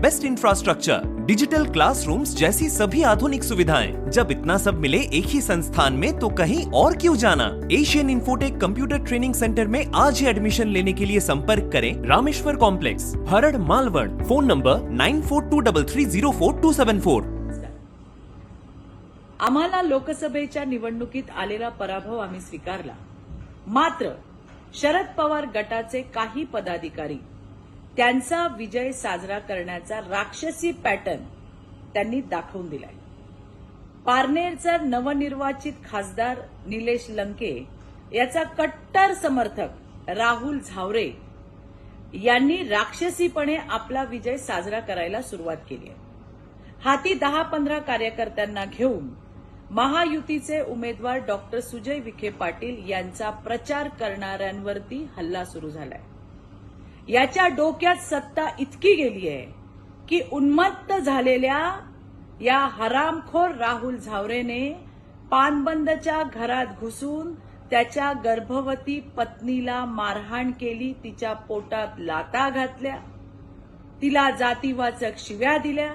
best infrastructure, digital classrooms जैसी सभी आधुनिक सुविधाएँ। जब इतना सब मिले एक ही संस्थान में तो कहीं और क्यों जाना? Asian Infotech computer training centre में आज ही एडमिशन लेने के लिए संपर्क करें Rameshwar complex Harad Malwad phone number nine four two double three zero four two seven four आम्हाला लोकसभेच्या निवडणुकीत आलेला पराभव आम्ही स्वीकारला. मात्र, शरद पवार गटाचे काही पदाधिकारी त्यांचा विजय साजरा करण्याचा राक्षसी पॅटर्न त्यांनी दाखवून दिलाय. पारनेरचा नवनिर्वाचित खासदार निलेश लंके याचा कट्टर समर्थक राहुल झावरे यांनी राक्षसीपणे आपला विजय साजरा करायला सुरुवात केली आहे. हाती दहा पंधरा कार्यकर्त्यांना घेऊन महायुतीचे उमेदवार डॉक्टर सुजय विखे पाटील यांचा प्रचार करणाऱ्यांवरती हल्ला सुरू झालाय. याच्या डोक्यात सत्ता इतकी गेली आहे की उन्मत्त झालेल्या या हरामखोर राहुल झावरेने पानबंदच्या घरात घुसून त्याच्या गर्भवती पत्नीला मारहाण केली तिच्या पोटात लाता घातल्या तिला जातीवाचक शिव्या दिल्या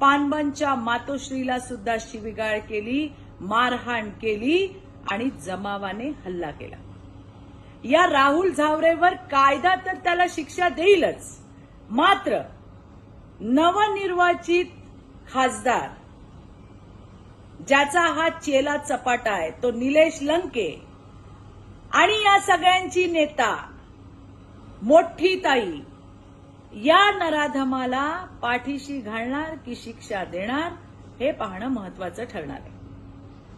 पानबनच्या मातोश्रीला सुद्धा शिविगाळ केली मारहाण केली आणि जमावाने हल्ला केला. या राहुल झावरेवर कायदा तर त्याला शिक्षा देईलच. मात्र नवनिर्वाचित खासदार ज्याचा हा चेला चपाटा आहे तो निलेश लंके आणि या सगळ्यांची नेता मोठी ताई या नराधमाला पाठीशी घालणार की शिक्षा देणार हे पाहणं महत्वाचं ठरणार आहे.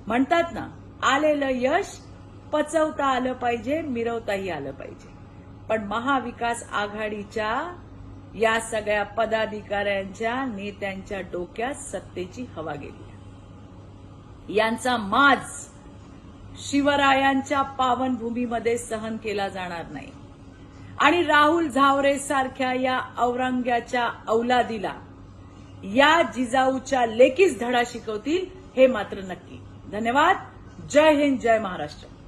म्हणतात ना आलेलं यश पचवता आलं पाहिजे मिरवताही आलं पाहिजे. पण महाविकास आघाडीच्या या सगळ्या पदाधिकाऱ्यांच्या नेत्यांच्या डोक्यात सत्तेची हवा गेली यांचा माज शिवरायांच्या पावनभूमीमध्ये सहन केला जाणार नाही. आणि राहुल झावरे सारख्या या औरंग्याच्या औलादीला या जिजाऊच्या लेकीच धडा शिकवतील हे मात्र नक्की. धन्यवाद. जय हिंद जय महाराष्ट्र.